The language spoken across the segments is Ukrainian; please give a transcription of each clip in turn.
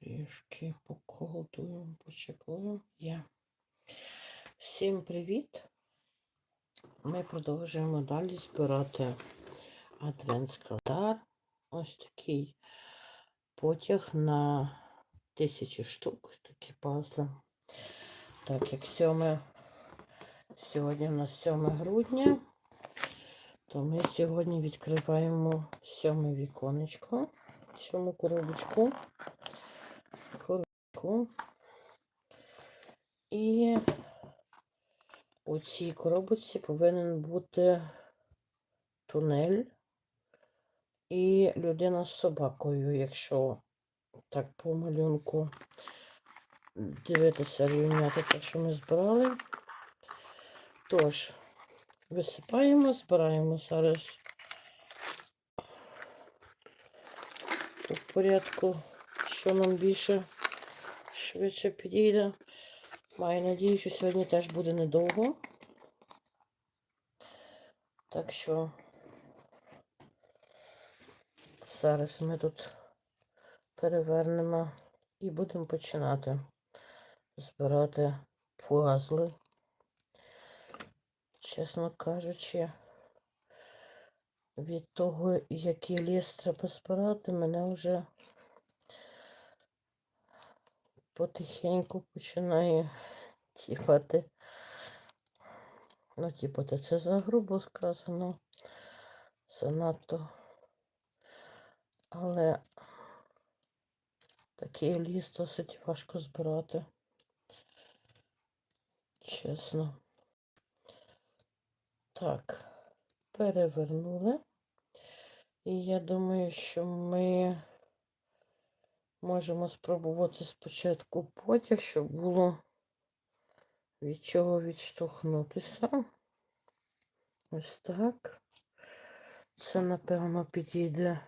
Трішки поколдуємо, почеклуємо. Є. Всім привіт! Ми продовжуємо далі збирати адвентскалендар. Ось такий потяг на тисячу штук, такі пазли. Так, як 7, сьогодні у нас 7 грудня, то ми сьогодні відкриваємо сьоме віконечко, сьому коробочку. Коробку. І у цій коробочці повинен бути тунель і людина з собакою, якщо так по малюнку дивитися рівняти те, що ми збирали. Тож, висипаємо, збираємо зараз у порядку, що нам більше швидше підійде. Маю надію, що сьогодні теж буде недовго. Так що зараз ми тут перевернемо і будемо починати збирати пазли. Чесно кажучи, від того, який ліс треба збирати, мене вже потихеньку починає тіпати. Ну, тіпати, це за грубо сказано. Занадто. Але такий ліс досить важко збирати. Чесно. Так, перевернули. І я думаю, що ми можемо спробувати спочатку потяг, щоб було від чого відштовхнутися. Ось так. Це, напевно, підійде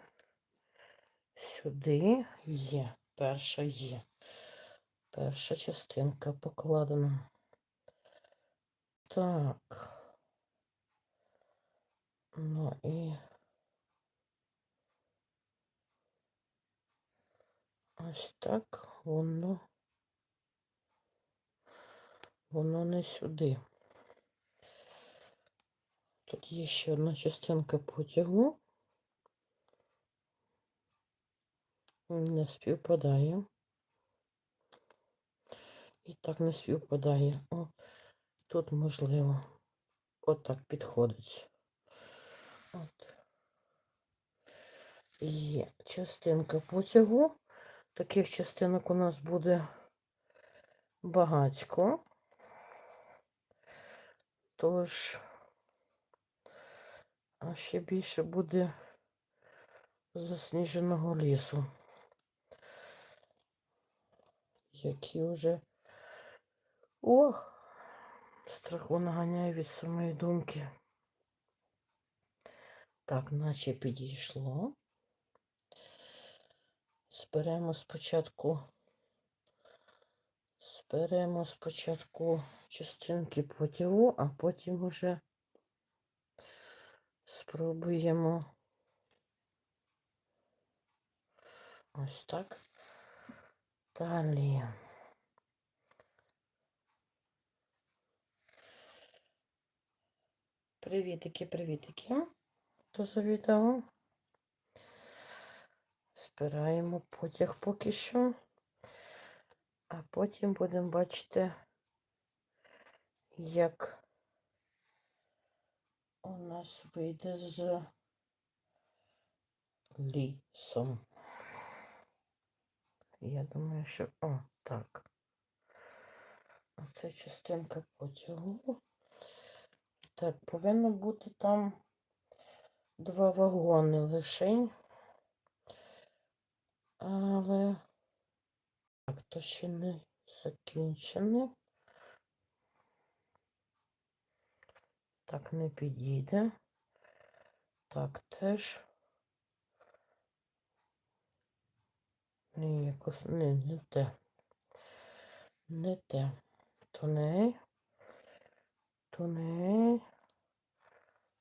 сюди. Є. Перша є. Перша частинка покладена. Так. Ну і ось так воно. Воно не сюди. Тут є ще одна частинка потягу. Не співпадає. І так не співпадає. О, тут можливо. Отак підходить. От. Є частинка потягу. Таких частинок у нас буде багатько. Тож, а ще більше буде засніженого лісу, який вже ох, страху наганяє від самої думки. Так, наче підійшло. Зберемо спочатку, зберемо спочатку частинки потягу, а потім уже спробуємо ось так. Далі. Привітики, привітики. Хто завітав? Збираємо потяг поки що, а потім будемо бачити, як у нас вийде з лісом. Я думаю, що... О, так. Оце частинка потягу. Так, повинно бути там два вагони лишень. Але так, то ще не закінчене. Так не підійде. Так теж. Ні, якось не, не те. Не те. Туней. Туней.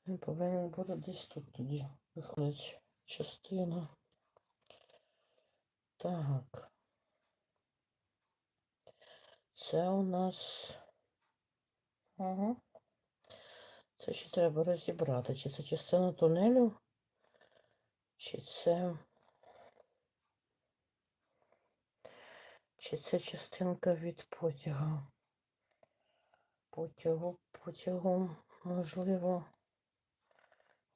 Він повинен бути десь тут тоді. Виходить частина. Так. Це у нас. Ага. Це ще треба розібрати, чи це частина тунелю, чи це. Чи це частинка від потяга? Потягу, потягом, можливо,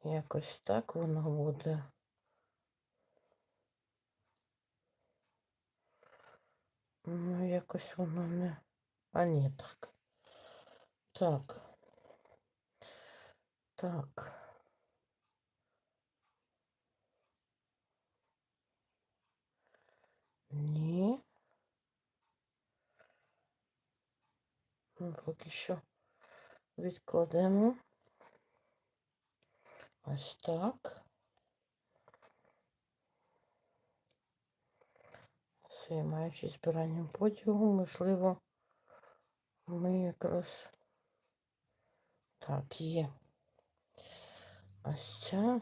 якось так воно буде. Ну, якось воно не. А ні, так. Так. Так. Ні. Ну, поки що відкладемо. Ось так. Займаючись збиранням потягу, можливо, ми якраз так є. Ось ця.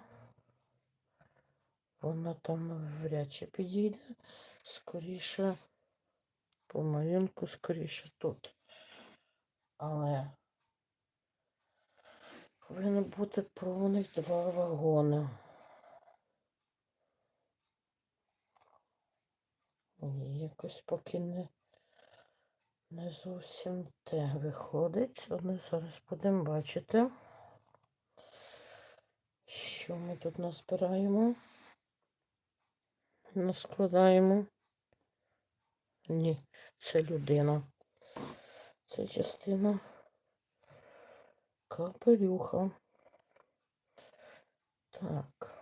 Вона там вряд чи підійде. Скоріше по малюнку, скоріше тут. Але повинно бути про них два вагони. Ні, якось поки не, не зовсім те виходить. Але зараз будемо бачити, що ми тут назбираємо. Наскладаємо. Ні, це людина. Це частина капелюха. Так.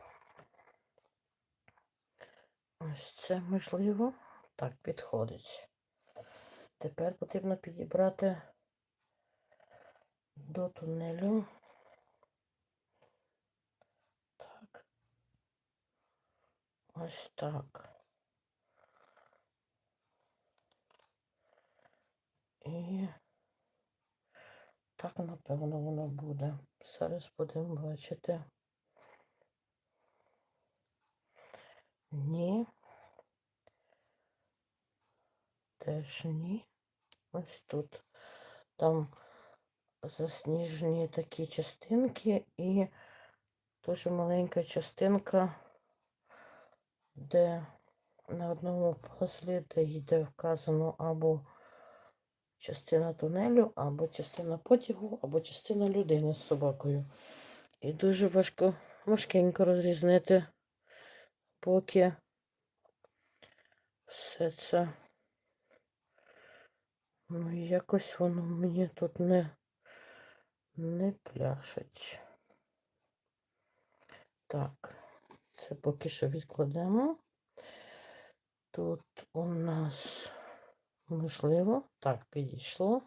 Ось це можливо. Так, підходить. Тепер потрібно підібрати до тунелю. Так. Ось так. І так, напевно, воно буде. Зараз будемо бачити. Ні. Теж ні. Ось тут. Там засніжені такі частинки і дуже маленька частинка, де на одному пазлі, де йде вказано або частина тунелю, або частина потягу, або частина людини з собакою. І дуже важко, важкенько розрізнити, поки все це. Ну, якось воно мені тут не, не пляшить. Так, це поки що відкладемо. Тут у нас можливо, так, підійшло.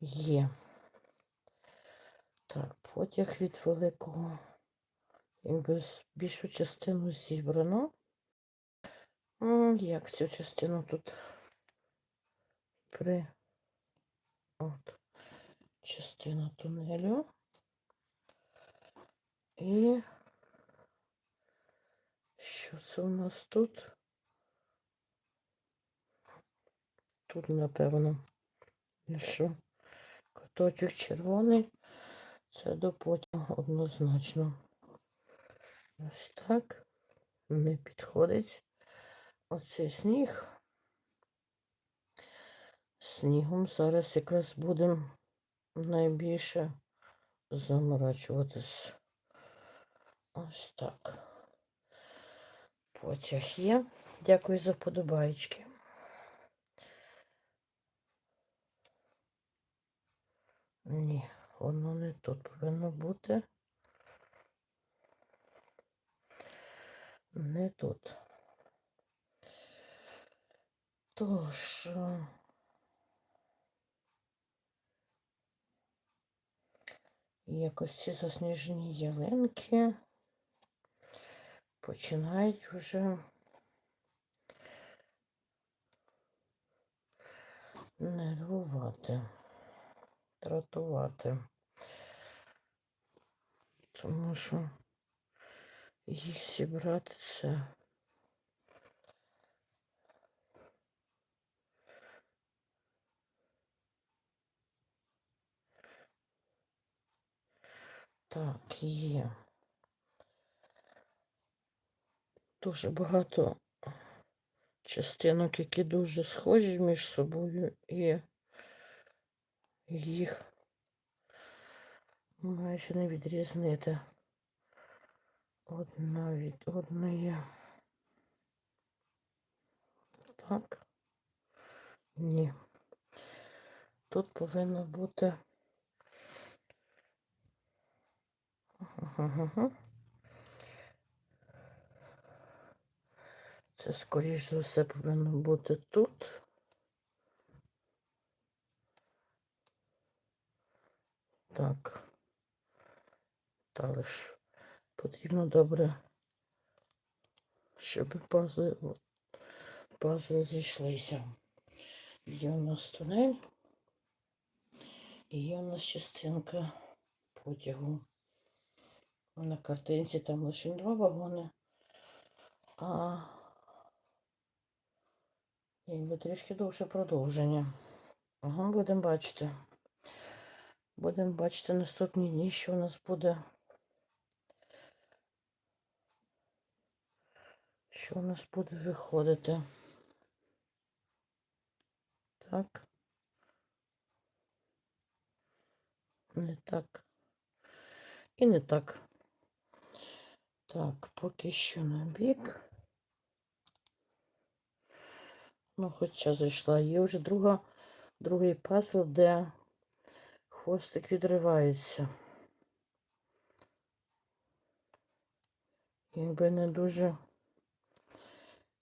Є. Так, потяг від великого. Більшу частину зібрано. Як цю частину тут при от частина тунелю. І що це у нас тут? Тут, напевно, що? Куточок червоний. Це до потягу однозначно. Ось так. Не підходить. Оцей сніг. Снігом зараз якраз будемо найбільше заморачуватись. Ось так. Потяг є. Дякую за подобаєчки. Ні, воно не тут повинно бути. Не тут. Тож. е, Якось ці засніжені ялинки починають вже нервувати, дратувати. Тому що їх зібрати це Так, є. Дуже багато частинок, які дуже схожі між собою, і їх майже не відрізнити одна від одної. Так. Ні. Тут повинно бути. Ага. Це, скоріш за все, повинно бути тут. Так. Та лиш потрібно добре, щоб пази, пази зійшлися. Є у нас тунель. І є у нас частинка потягу. На картинці там лише два вагони. А якби трішки довше продовження. Ага, будемо бачити. Будемо бачити наступні дні, що у нас буде. Що у нас буде виходити. Так. Не так. І не так. Так, поки що на бік. Ну, хоча зайшла. Є вже друга, другий пазл, де хвостик відривається. Якби не дуже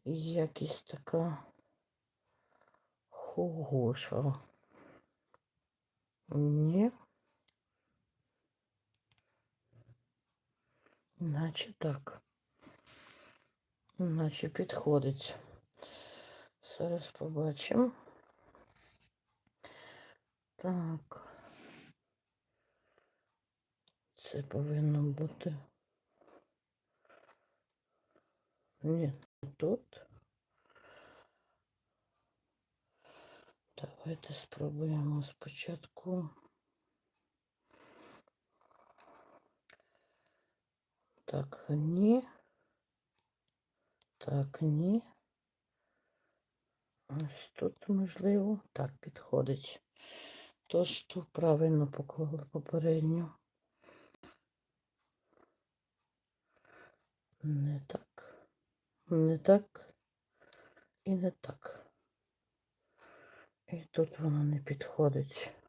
якість така хороша. Ні. Наче так. Наче підходить. Зараз побачимо. Так. Це повинно бути. Ні, тут. Давайте спробуємо спочатку. Так, ні. Так, ні. Ось тут, можливо, так підходить. Тож тут правильно поклали попередню. Не так. Не так. І не так. І тут воно не підходить.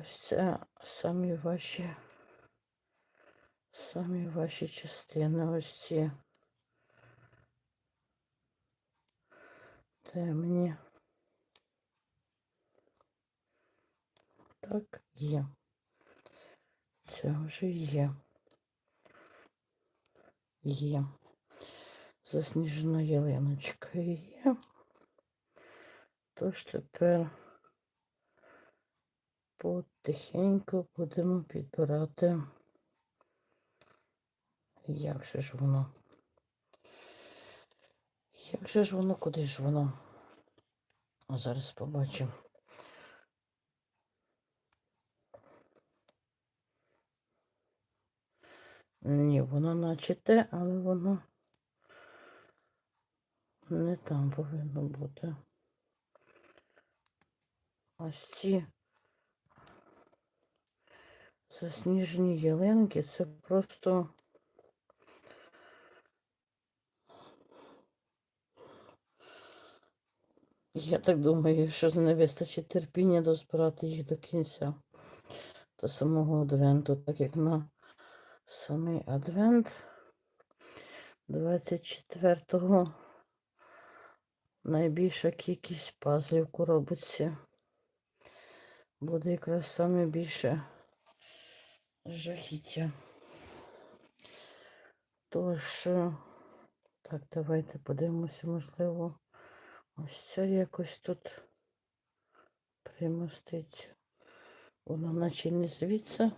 Ось це самі ваші, самі ваші частини, ось ці темні. Так, є. Це вже є. Є. Засніжена ялиночка є. Тож тепер потихеньку будемо підбирати. Як же ж воно? Як же ж воно, куди ж воно? А зараз побачимо. Ні, воно наче те, але воно не там повинно бути. Ось ці засніжені ялинки, це просто я так думаю, що не вистачить терпіння дозбирати їх до кінця, до самого адвенту, так як на самий адвент 24-го найбільша кількість пазлів в буде якраз саме більше жахіття. Тож, е, так, давайте подивимося, можливо, ось це якось тут примоститься. Воно наче не звідси.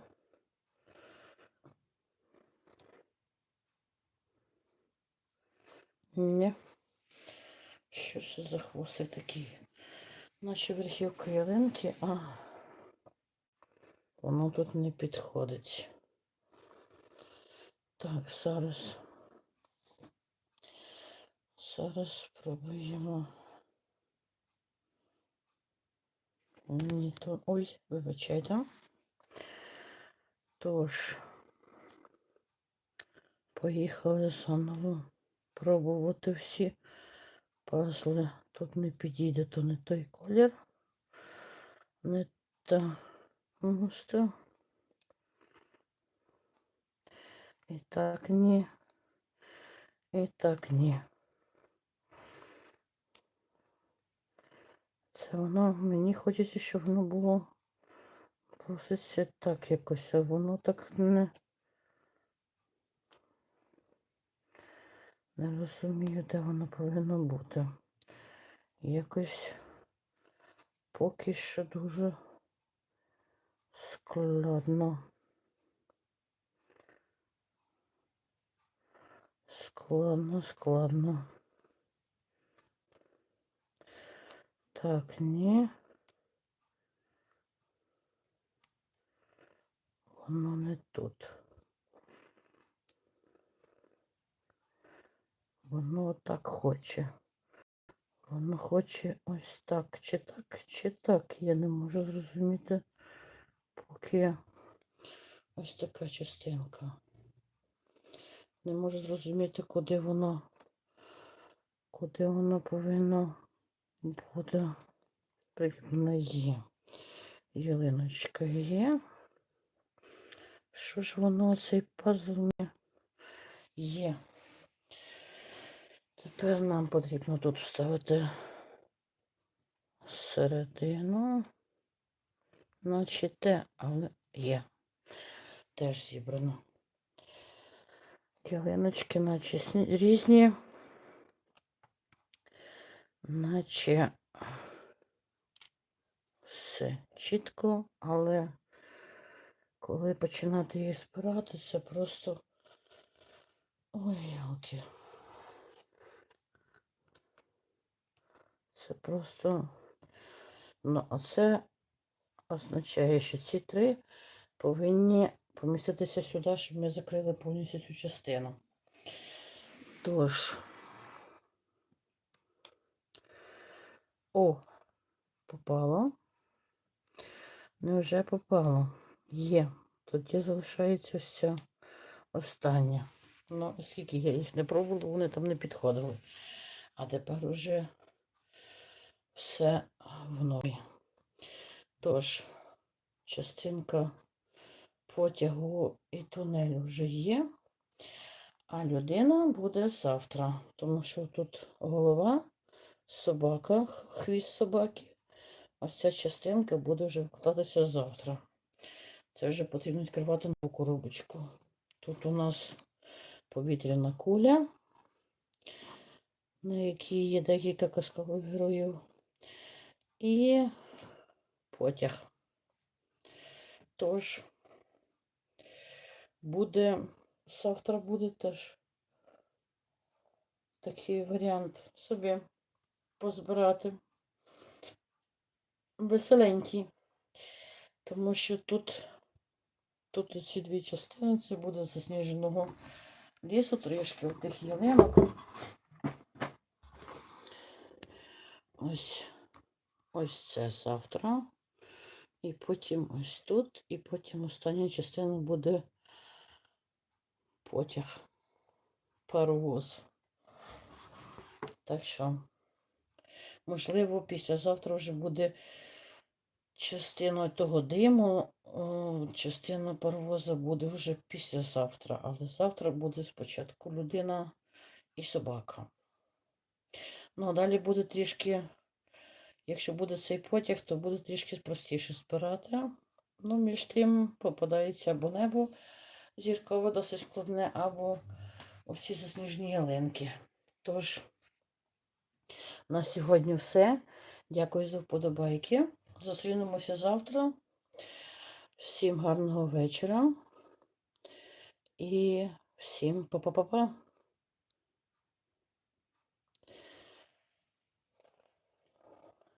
Ні. Що ж за хвостик такий? Наче верхівка ялинки, а Воно тут не підходить. Так, зараз. Зараз спробуємо. Ні, то. Ой, вибачайте. Тож, поїхали заново пробувати всі пазли. Тут не підійде, то не той колір. Не та густо. І так ні. І так ні. Це воно, мені хочеться, щоб воно було проситься так якось, а воно так не. Не розумію, де воно повинно бути. Якось поки що дуже складно. Складно, складно. Так, ні. Воно не тут. Воно так хоче. Воно хоче ось так, чи так, чи так. Я не можу зрозуміти, поки ось така частинка. Не можу зрозуміти, куди воно, куди воно повинно бути. Прикріплено є. Ялиночка є. Що ж воно цей пазл є? Тепер нам потрібно тут вставити середину. Наче те, але є. Теж зібрано. Ялиночки, наче різні. Наче все чітко, але коли починати її збирати, це просто. Ой, ялки. Це просто. Ну, а це означає, що ці три повинні поміститися сюди, щоб ми закрили повністю цю частину. Тож. О, попало. Не вже попало. Є. Тоді залишається ось ця остання. Ну, оскільки я їх не пробувала, вони там не підходили. А тепер уже все в нормі. Тож, частинка потягу і тунелю вже є, а людина буде завтра, тому що тут голова, собака, хвіст собаки. Ось ця частинка буде вже вкладатися завтра. Це вже потрібно відкривати нову коробочку. Тут у нас повітряна куля, на якій є декілька казкових героїв. І потяг. Тож буде, завтра буде теж такий варіант собі позбирати. Веселенький. Тому що тут, тут ці дві частини, це буде засніженого лісу, трішки тих ялинок. Ось, ось це завтра. І потім ось тут, і потім остання частина буде потяг, паровоз. Так що, можливо, післязавтра вже буде частина того диму, частина паровоза буде вже післязавтра, але завтра буде спочатку людина і собака. Ну, а далі буде трішки, якщо буде цей потяг, то буде трішки простіше збирати. Ну, між тим попадається або небо зіркове досить складне, або ці засніжні ялинки. Тож, на сьогодні все. Дякую за вподобайки. Зустрінемося завтра. Всім гарного вечора. І всім па-па-па-па.